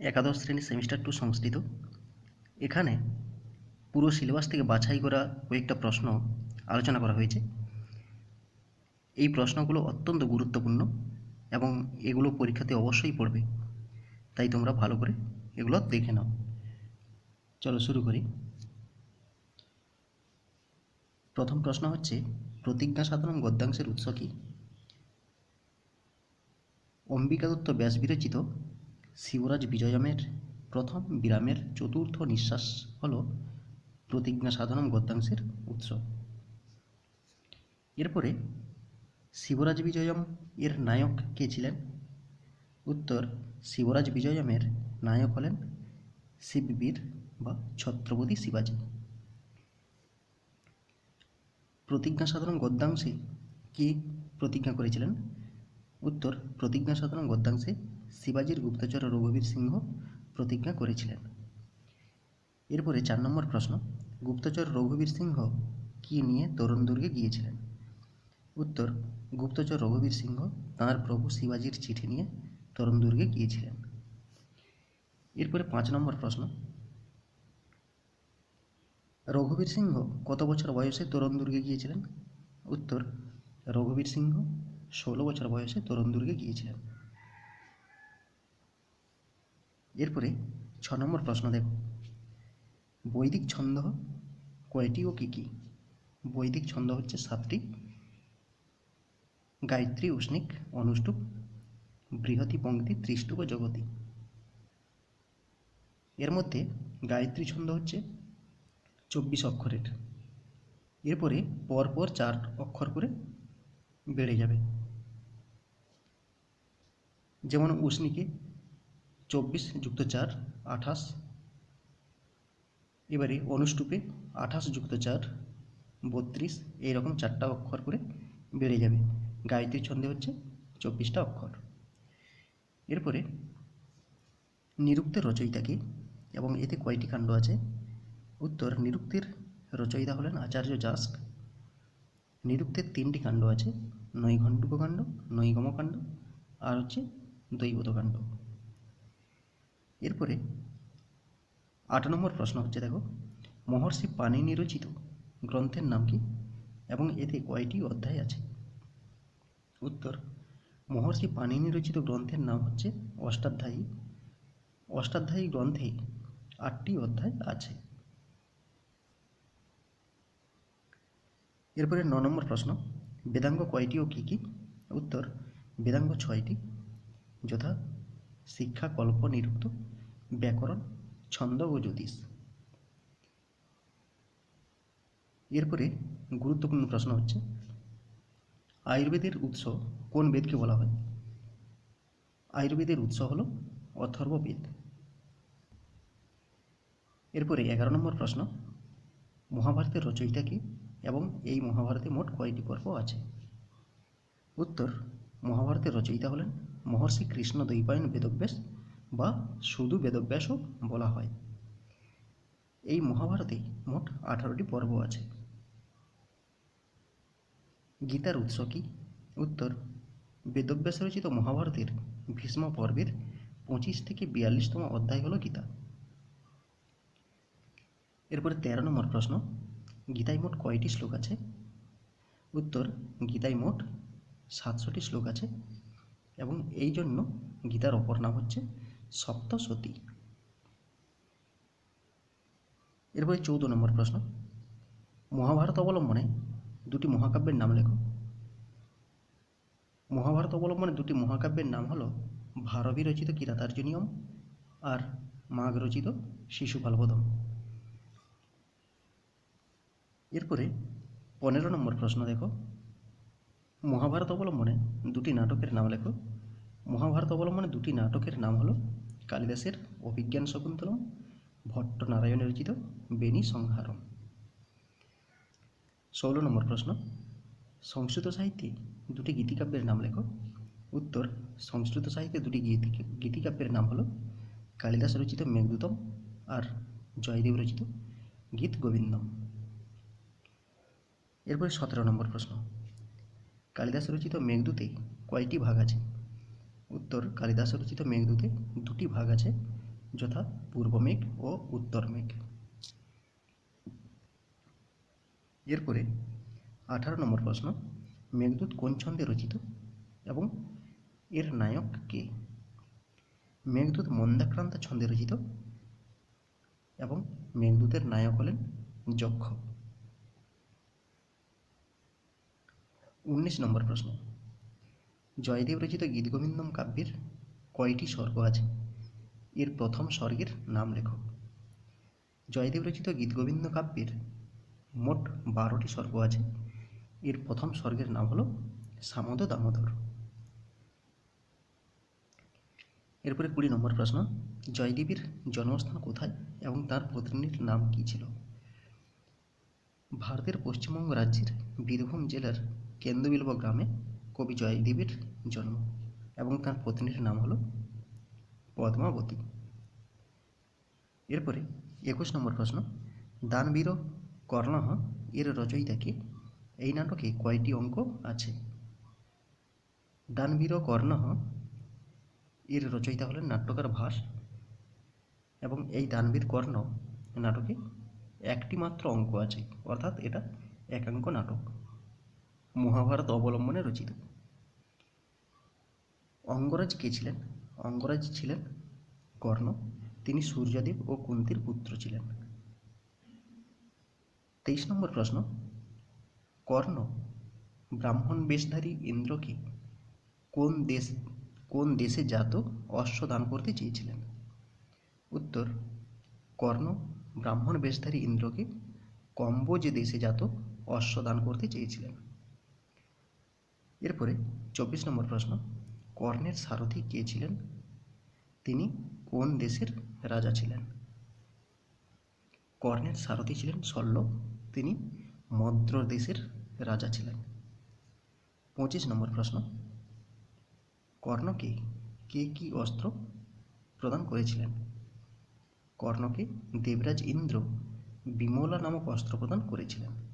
একাদশ শ্রেণি semester two সংস্কৃত এখানে পুরো সিলেবাস থেকে বাছাই করা কয়েকটা প্রশ্ন আলোচনা করা হয়েছে। এই প্রশ্নগুলো অত্যন্ত গুরুত্বপূর্ণ এবং এগুলো পরীক্ষাতে অবশ্যই পড়বে। তাই তোমরা ভালো করে এগুলো দেখে নাও। চলো শুরু করি। প্রথম প্রশ্ন হচ্ছে, প্রতিজ্ঞা সাধারণ গদ্যাংশের উৎস কী? অম্বিকা দত্ত ব্যাস বিরচিত শিবরাজ বিজয়মের প্রথম বিরামের চতুর্থ নিঃশ্বাস হল প্রতিজ্ঞা সাধনম গদ্যাংশের উৎস। এরপরে শিবরাজ বিজয়ম এর নায়ক কে ছিলেন? উত্তর, শিবরাজ বিজয়মের নায়ক হলেন শিববীর বা ছত্রপতি শিবাজী। প্রতিজ্ঞা সাধারণ গদ্যাংশে কি প্রতিজ্ঞা করেছিলেন? উত্তর, প্রতিজ্ঞা সাধারণ গদ্যাংশে শিবাজির গুপ্তচর রঘুবীর সিংহ প্রতিজ্ঞা করেছিলেন। এরপরে চার নম্বর প্রশ্ন, গুপ্তচর রঘুবীর সিংহ কি নিয়ে তরুণ দুর্গে গিয়েছিলেন? উত্তর, গুপ্তচর রঘুবীর সিংহ তাঁর প্রভু শিবাজির চিঠি নিয়ে তরুণ দুর্গে গিয়েছিলেন। এরপরে পাঁচ নম্বর প্রশ্ন, রঘুবীর সিংহ কত বছর বয়সে তরুণ দুর্গে গিয়েছিলেন? উত্তর, রঘুবীর সিংহ ষোলো বছর বয়সে তরুণ দুর্গে গিয়েছিলেন। এরপরে ছ নম্বর প্রশ্ন দেখো। বৈদিক ছন্দ কয়টি ও কী কী? বৈদিক ছন্দ হচ্ছে সাতটি গায়ত্রী, উষ্ণিক, অনুষ্টুপ, বৃহতি, পঙ্ক্তি, ত্রিষ্টুপ জগতি। এর মধ্যে গায়ত্রী ছন্দ হচ্ছে চব্বিশ অক্ষরের। এরপরে পরপর চার অক্ষর করে বেড়ে যাবে। যেমন উষ্ণিকে চব্বিশ যুক্ত চার, আঠাশ। এবারে অনুষ্টুপে আঠাশ যুক্ত চার, বত্রিশ, এইরকম চারটা অক্ষর করে বেড়ে যাবে। গায়ত্রী ছন্দে হচ্ছে চব্বিশটা অক্ষর। এরপরে নিরুক্তের রচয়িতাকে, এবং এতে কয়টি কাণ্ড আছে? উত্তর, নিরুক্তের রচয়িতা হলেন আচার্য জাস্ক। নিরুক্তের তিনটি কাণ্ড আছে, নৈঘণ্টুককাণ্ড, নৈগমকাণ্ড, আর হচ্ছে দৈবতকাণ্ড। এরপরে আট নম্বর প্রশ্ন হচ্ছে, দেখো, মহর্ষি পাণিনি রচিত গ্রন্থের নাম কি এবং এতে কয়টি অধ্যায় আছে? উত্তর, মহর্ষি পাণিনি রচিত গ্রন্থের নাম হচ্ছে অষ্টাধ্যায়ী। অষ্টাধ্যায়ী গ্রন্থে আটটি অধ্যায় আছে। এরপরে ন নম্বর প্রশ্ন, বেদাঙ্গ কয়টি ও কী কী? উত্তর, বেদাঙ্গ ছয়টি, যথা শিক্ষা কল্প নিরুক্ত, ব্যাকরণ ছন্দ ও জ্যোতিষ। এরপরে গুরুত্বপূর্ণ প্রশ্ন হচ্ছে, আয়ুর্বেদের উৎস কোন বেদকে বলা হয়? আয়ুর্বেদের উৎস হল অথর্ববেদ এরপরে এগারো নম্বর প্রশ্ন, মহাভারতের রচয়িতা কি এবং এই মহাভারতে মোট কয়টি পর্ব আছে? উত্তর, মহাভারতের রচয়িতা হলেন মহর্ষি কৃষ্ণ দ্বৈপায়ন বেদব্যাস বা শুধু বেদব্যাসও বলা হয়। এই মহাভারতে মোট আঠারোটি পর্ব আছে। গীতার উৎস কি? উত্তর, বেদব্যাস রচিত মহাভারতের ভীষ্ম পর্বের পঁচিশ থেকে বিয়াল্লিশতম অধ্যায় হল গীতা। এরপরে তেরো নম্বর প্রশ্ন, গীতায় মোট কয়টি শ্লোক আছে? উত্তর, গীতায় মোট সাতশোটি শ্লোক আছে। এবং এই জন্য গীতার অপর নাম হচ্ছে সপ্তসতী এরপরে চৌদ্দ নম্বর প্রশ্ন। মহাভারত অবলম্বনে দুটি মহাকাব্যের নাম লেখো। মহাভারত অবলম্বনে দুটি মহাকাব্যের নাম হলো ভারবী রচিত কিরাতার্জুনিয়ম আর মাঘ রচিত শিশুপালবোধম এরপরে পনেরো নম্বর প্রশ্ন দেখো। মহাভারত অবলম্বনে দুটি নাটকের নাম লেখো। মহাভারত অবলম্বনে দুটি নাটকের নাম হলো কালিদাসের অভিজ্ঞান শকুন্তলম ভট্ট নারায়ণ রচিত বেনি সংহারম। ষোলো নম্বর প্রশ্ন। সংস্কৃত সাহিত্যে দুটি গীতিকাব্যের নাম লেখো। উত্তর, সংস্কৃত সাহিত্যে দুটি গীতি, গীতিকাব্যের নাম হলো কালিদাস রচিত মেঘদূতম আর জয়দেব রচিত গীত গোবিন্দম। এরপরে সতেরো নম্বর প্রশ্ন। কালিদাস রচিত মেঘদূতে কয়টি ভাগ আছে? উত্তর কালিদাস রচিত মেঘদূতে দুটি ভাগ আছে, যথা পূর্ব মেঘ ও উত্তর মেঘ। এরপরে আঠারো নম্বর প্রশ্ন, মেঘদূত কোন ছন্দে রচিত এবং এর নায়ক কে? মেঘদূত মন্দাক্রান্ত ছন্দে রচিত এবং মেঘদূতের নায়ক হলেন যক্ষ। উনিশ নম্বর প্রশ্ন। জয়দেব রচিত গীতগোবিন্দম কাব্যের কয়টি স্বর্গ আছে? এর প্রথম স্বর্গের নাম লেখো। জয়দেব রচিত গীতগোবিন্দ কাব্যের মোট বারোটি স্বর্গ আছে। এর প্রথম স্বর্গের নাম হলো সামদ দামোদর। এরপরে কুড়ি নম্বর প্রশ্ন। জয়দেবীর জন্মস্থান কোথায় এবং তার পত্নীর নাম কী ছিল? ভারতের পশ্চিমবঙ্গ রাজ্যের বীরভূম জেলার কেন্দ্রবিলব গ্রামে কবি জয়দেবের জন্ম এবং তার পত্নীর নাম হলো পদ্মাবতী। এরপরে একুশ নম্বর প্রশ্ন দানবীর কর্ণহ এর রচয়িতাকে? এই নাটকে কয়টি অঙ্ক আছে? দানবীর কর্ণহ এর রচয়িতা হলেন নাট্যকার ভাস এবং এই দানবীর কর্ণ নাটকে একটি মাত্র অঙ্ক আছে, অর্থাৎ এটা একাঙ্ক নাটক। মহাভারত অবলম্বনে রচিত। অঙ্গরাজ কে ছিলেন? অঙ্গরাজ ছিলেন কর্ণ। তিনি সূর্যদেব ও কুন্তির পুত্র ছিলেন। তেইশ নম্বর প্রশ্ন। কর্ণ ব্রাহ্মণ বেশধারী ইন্দ্রকে কোন দেশ, কোন দেশে জাত অশ্ব দান করতে চেয়েছিলেন? উত্তর, কর্ণ ব্রাহ্মণ বেশধারী ইন্দ্রকে কম্বোজ দেশে জাত অশ্ব দান করতে চেয়েছিলেন। এরপরে চব্বিশ নম্বর প্রশ্ন, কর্ণের সারথি কে ছিলেন? তিনি কোন দেশের রাজা ছিলেন? কর্ণের সারথি ছিলেন শল্য তিনি মদ্র দেশের রাজা ছিলেন। পঁচিশ নম্বর প্রশ্ন, কর্ণকে কে কি অস্ত্র প্রদান করেছিলেন? কর্ণকে দেবরাজ ইন্দ্র বিমলা নামক অস্ত্র প্রদান করেছিলেন।